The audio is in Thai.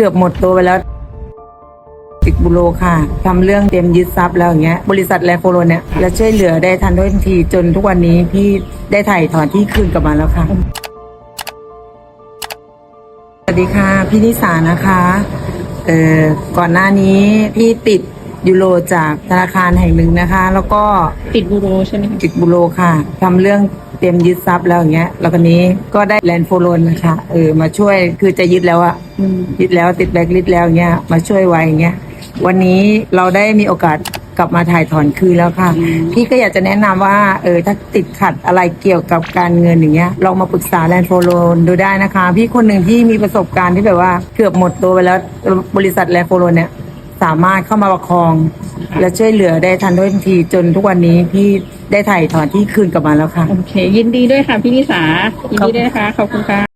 กือบหมดตัวไปแล้วติดบุโรค่ะทำเรื่องเตรียมยึดทรัพย์แล้วอย่างเงี้ย บริษัทแลโฟโรเนี่ยและช่วยเหลือได้ทันท่วงทีจนทุกวันนี้พี่ได้ถ่ายถอนที่คืนกลับมาแล้วค่ะ สวัสดีค่ะ พี่นิสานะคะ เอ่อ ก่อนหน้านี้พี่ติด ยูโรจากธนาคารแห่งหนึ่งนะคะ แล้วก็ติดบูโรใช่ไหมคะติดบุโรค่ะทำเรื่องเตรียมยึดทรัพย์แล้วอย่างเงี้ย แล้วคนนี้ก็ได้แลนด์โฟลนนะคะเออมาช่วยคือจะยึดแล้วอะอืมยึดแล้วติดแบล็คลิสต์แล้วอย่างเงี้ยมาช่วยไว้อย่างเงี้ยวันนี้เราได้มีโอกาสกลับมาถ่ายถอนคืนแล้วค่ะ พี่ก็อยากจะแนะนำว่าเออถ้าติดขัดอะไรเกี่ยวกับการเงินอย่างเงี้ยลองมาปรึกษาแลนด์โฟลนดูได้นะคะ พี่คนหนึ่งที่มีประสบการณ์ที่แบบว่าเกือบหมดตัวไปแล้วบริษัทแลนด์โฟลนเนี่ย สามารถเข้ามาประคอง และช่วยเหลือได้ทันท่วงทีจนทุกวันนี้พี่ได้ถ่ายถอนที่คืนกลับมาแล้วค่ะ โอเค ยินดีด้วยค่ะพี่นิสายินดีด้วยนะคะ ขอบคุณค่ะ